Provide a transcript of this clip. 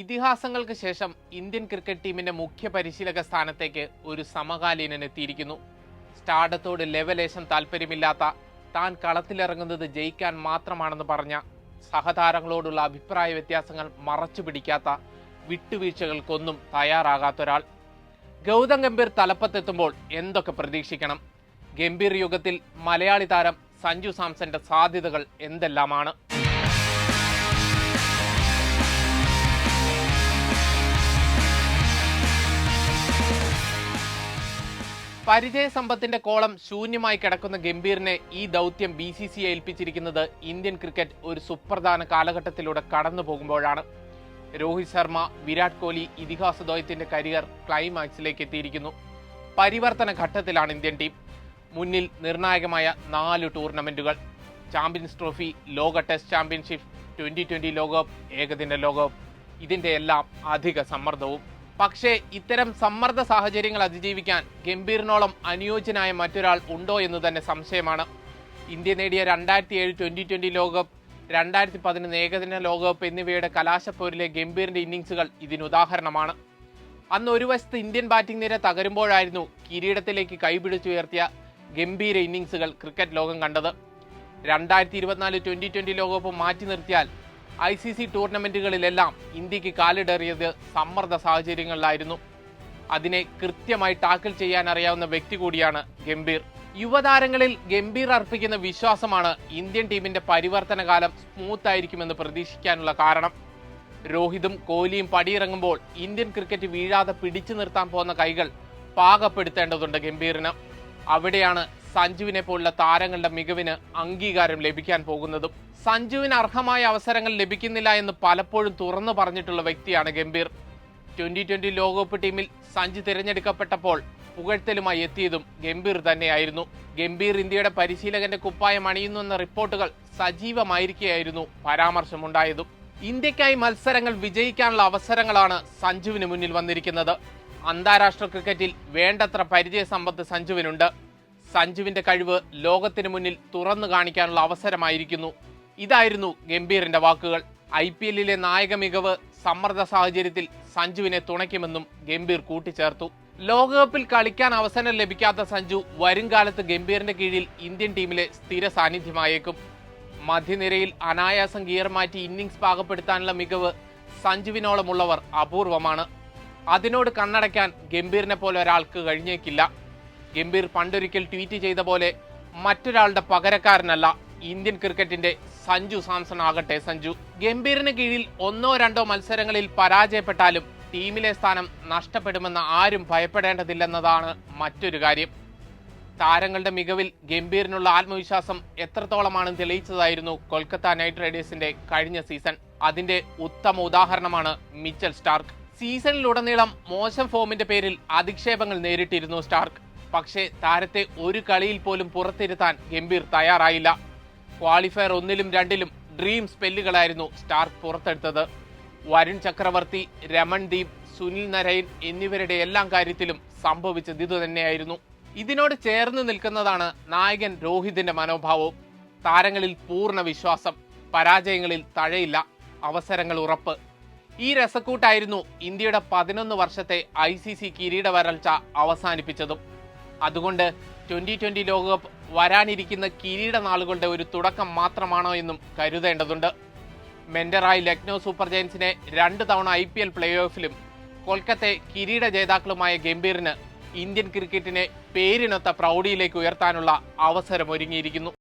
ഇതിഹാസങ്ങൾക്ക് ശേഷം Indian cricket ടീമിന്റെ മുഖ്യ പരിശീലക സ്ഥാനത്തേക്ക് ഒരു സമകാലീനൻ എത്തിയിരിക്കുന്നു. സ്റ്റാഡത്തോട് ലെവലേശം താല്പര്യമില്ലാത്ത താൻ കളത്തിലിറങ്ങുന്നത് ജയിക്കാൻ മാത്രമാണെന്ന് പറഞ്ഞ സഹതാരങ്ങളോടുള്ള അഭിപ്രായ വ്യത്യാസങ്ങൾ മറച്ചു പിടിക്കാത്ത വിട്ടുവീഴ്ചകൾക്കൊന്നും തയ്യാറാകാത്ത ഒരാൾ. ഗൗതം ഗംഭീർ തലപ്പത്തെത്തുമ്പോൾ എന്തൊക്കെ പ്രതീക്ഷിക്കണം? ഗംഭീർ യുഗത്തിൽ മലയാളി താരം സഞ്ജു സാംസന്റെ സാധ്യതകൾ എന്തെല്ലാമാണ്? പരിചയസമ്പത്തിന്റെ കോളം ശൂന്യമായി കിടക്കുന്ന ഗംഭീറിനെ ഈ ദൗത്യം ബി സി സി ഏൽപ്പിച്ചിരിക്കുന്നത് ഇന്ത്യൻ ക്രിക്കറ്റ് ഒരു സുപ്രധാന കാലഘട്ടത്തിലൂടെ കടന്നു പോകുമ്പോഴാണ്. രോഹിത് ശർമ്മ വിരാട് കോഹ്ലി ഇതിഹാസ ദൗത്യത്തിന്റെ കരിയർ ക്ലൈമാക്സിലേക്ക് എത്തിയിരിക്കുന്നു. പരിവർത്തന ഘട്ടത്തിലാണ് ഇന്ത്യൻ ടീം. മുന്നിൽ നിർണായകമായ നാല് ടൂർണമെന്റുകൾ. ചാമ്പ്യൻസ് ട്രോഫി ലോക ടെസ്റ്റ് ചാമ്പ്യൻഷിപ്പ് ട്വന്റി ട്വന്റി ലോകകപ്പ് ഏകദിന ലോകകപ്പ്. ഇതിന്റെ എല്ലാം അധിക സമ്മർദ്ദവും പക്ഷേ ഇത്തരം സമ്മർദ്ദ സാഹചര്യങ്ങൾ അതിജീവിക്കാൻ ഗംഭീറിനോളം അനുയോജ്യനായ മറ്റൊരാൾ ഉണ്ടോ എന്ന് തന്നെ സംശയമാണ്. ഇന്ത്യ നേടിയ രണ്ടായിരത്തി ഏഴ് ട്വന്റി ട്വന്റി ലോകകപ്പ് രണ്ടായിരത്തി പതിനൊന്ന് ഏകദിന ലോകകപ്പ് എന്നിവയുടെ കലാശപ്പോരിലെ ഗംഭീറിന്റെ ഇന്നിങ്സുകൾ ഇതിനുദാഹരണമാണ് അന്ന് ഒരു വശത്ത് ഇന്ത്യൻ ബാറ്റിംഗ് നിര തകരുമ്പോഴായിരുന്നു കിരീടത്തിലേക്ക് കൈപിടിച്ചുയർത്തിയ ഗംഭീര ഇന്നിങ്സുകൾ ക്രിക്കറ്റ് ലോകം കണ്ടത്. രണ്ടായിരത്തി ഇരുപത്തിനാല് ട്വന്റി ട്വന്റി ലോകകപ്പ് മാറ്റി നിർത്തിയാൽ ഐ സി സി ടൂർണമെന്റുകളിലെല്ലാം ഇന്ത്യയ്ക്ക് കാലിടേറിയത് സമ്മർദ്ദ സാഹചര്യങ്ങളിലായിരുന്നു. അതിനെ കൃത്യമായി ടാക്കിൾ ചെയ്യാൻ അറിയാവുന്ന വ്യക്തി കൂടിയാണ് ഗംഭീർ. യുവതാരങ്ങളിൽ ഗംഭീർ അർപ്പിക്കുന്ന വിശ്വാസമാണ് ഇന്ത്യൻ ടീമിന്റെ പരിവർത്തന കാലം സ്മൂത്ത് ആയിരിക്കുമെന്ന് പ്രതീക്ഷിക്കാനുള്ള കാരണം. രോഹിതും കോഹ്ലിയും പടിയിറങ്ങുമ്പോൾ ഇന്ത്യൻ ക്രിക്കറ്റ് വീഴാതെ പിടിച്ചു നിർത്താൻ പോകുന്ന കൈകൾ പാകപ്പെടുത്തേണ്ടതുണ്ട് ഗംഭീറിന്. അവിടെയാണ് സഞ്ജുവിനെ പോലുള്ള താരങ്ങളുടെ മികവിന് അംഗീകാരം ലഭിക്കാൻ പോകുന്നതും സഞ്ജുവിന് അർഹമായ അവസരങ്ങൾ ലഭിക്കുന്നില്ല എന്ന് പലപ്പോഴും തുറന്നു പറഞ്ഞിട്ടുള്ള വ്യക്തിയാണ് ഗംഭീർ. ട്വന്റി ട്വന്റി ലോകകപ്പ് ടീമിൽ സഞ്ജു തിരഞ്ഞെടുക്കപ്പെട്ടപ്പോൾ പുകഴ്ത്തലുമായി എത്തിയതും ഗംഭീർ തന്നെയായിരുന്നു. ഗംഭീർ ഇന്ത്യയുടെ പരിശീലകന്റെ കുപ്പായം അണിയുന്നു എന്ന റിപ്പോർട്ടുകൾ സജീവമായിരിക്കെയായിരുന്നു പരാമർശമുണ്ടായതും. ഇന്ത്യക്കായി മത്സരങ്ങൾ വിജയിക്കാനുള്ള അവസരങ്ങളാണ് സഞ്ജുവിന് മുന്നിൽ വന്നിരിക്കുന്നത്. അന്താരാഷ്ട്ര ക്രിക്കറ്റിൽ വേണ്ടത്ര പരിചയ സമ്പത്ത് സഞ്ജുവിനുണ്ട്. സഞ്ജുവിന്റെ കഴിവ് ലോകത്തിന് മുന്നിൽ തുറന്നു കാണിക്കാനുള്ള അവസരമായിരിക്കുന്നു. ഇതായിരുന്നു ഗംഭീറിന്റെ വാക്കുകൾ. ഐ പി എല്ലിലെ നായക മികവ് സമ്മർദ്ദ സാഹചര്യത്തിൽ സഞ്ജുവിനെ തുണയ്ക്കുമെന്നും ഗംഭീർ കൂട്ടിച്ചേർത്തു. ലോകകപ്പിൽ കളിക്കാൻ അവസരം ലഭിക്കാത്ത സഞ്ജു വരും കാലത്ത് ഗംഭീറിന്റെ കീഴിൽ ഇന്ത്യൻ ടീമിലെ സ്ഥിര സാന്നിധ്യമായേക്കും. മധ്യനിരയിൽ അനായാസം ഗിയർ മാറ്റി ഇന്നിങ്സ് പാകപ്പെടുത്താനുള്ള മികവ് സഞ്ജുവിനോളമുള്ളവർ അപൂർവമാണ്. അതിനോട് കണ്ണടയ്ക്കാൻ ഗംഭീറിനെ പോലെ ഒരാൾക്ക് കഴിഞ്ഞേക്കില്ല. ഗംഭീർ പണ്ടൊരിക്കൽ ട്വീറ്റ് ചെയ്ത പോലെ മറ്റൊരാളുടെ പകരക്കാരനല്ല ഇന്ത്യൻ ക്രിക്കറ്റിന്റെ സഞ്ജു സാംസൺ ആകട്ടെ സഞ്ജു. ഗംഭീറിന് കീഴിൽ ഒന്നോ രണ്ടോ മത്സരങ്ങളിൽ പരാജയപ്പെട്ടാലും ടീമിലെ സ്ഥാനം നഷ്ടപ്പെടുമെന്ന് ആരും ഭയപ്പെടേണ്ടതില്ലെന്നതാണ് മറ്റൊരു കാര്യം. താരങ്ങളുടെ മികവിൽ ഗംഭീറിനുള്ള ആത്മവിശ്വാസം എത്രത്തോളമാണെന്ന് തെളിയിച്ചതായിരുന്നു കൊൽക്കത്ത നൈറ്റ് റൈഡേഴ്സിന്റെ കഴിഞ്ഞ സീസൺ. അതിന്റെ ഉത്തമ ഉദാഹരണമാണ് മിച്ചൽ സ്റ്റാർക്ക്. സീസണിലുടനീളം മോശം ഫോമിന്റെ പേരിൽ അധിക്ഷേപങ്ങൾ നേരിട്ടിരുന്നു സ്റ്റാർക്ക്. പക്ഷേ താരത്തെ ഒരു കളിയിൽ പോലും പുറത്തിരുത്താൻ ഗംഭീർ തയ്യാറായില്ല. ക്വാളിഫയർ ഒന്നിലും രണ്ടിലും ഡ്രീം സ്പെല്ലുകളായിരുന്നു സ്റ്റാർക്ക് പുറത്തെടുത്തത്. വരുൺ ചക്രവർത്തി രമൺദീപ് സുനിൽ നരയൻ എന്നിവരുടെ എല്ലാം കാര്യത്തിലും സംഭവിച്ചത് ഇതുതന്നെയായിരുന്നു ഇതിനോട് ചേർന്ന് നിൽക്കുന്നതാണ് നായകൻ രോഹിതിന്റെ മനോഭാവവും. താരങ്ങളിൽ പൂർണ വിശ്വാസം പരാജയങ്ങളിൽ തഴയില്ല അവസരങ്ങൾ ഉറപ്പ്. ഈ രസക്കൂട്ടായിരുന്നു ഇന്ത്യയുടെ പതിനൊന്ന് വർഷത്തെ ഐ സി സി കിരീട വരൾച്ച അവസാനിപ്പിച്ചതും. അതുകൊണ്ട് ട്വന്റി ട്വന്റി ലോകകപ്പ് വരാനിരിക്കുന്ന കിരീട നാളുകളുടെ ഒരു തുടക്കം മാത്രമാണോ എന്നും കരുതേണ്ടതുണ്ട്. മെന്ററായി ലക്നൗ സൂപ്പർ ജയൻസിനെ രണ്ട് തവണ ഐ പി എൽ പ്ലേ ഓഫിലും കൊൽക്കത്തെ കിരീട ജേതാക്കളുമായ ഗംഭീറിന് ഇന്ത്യൻ ക്രിക്കറ്റിനെ പേരിനൊത്ത പ്രൗഢിയിലേക്ക് ഉയർത്താനുള്ള അവസരം ഒരുങ്ങിയിരിക്കുന്നു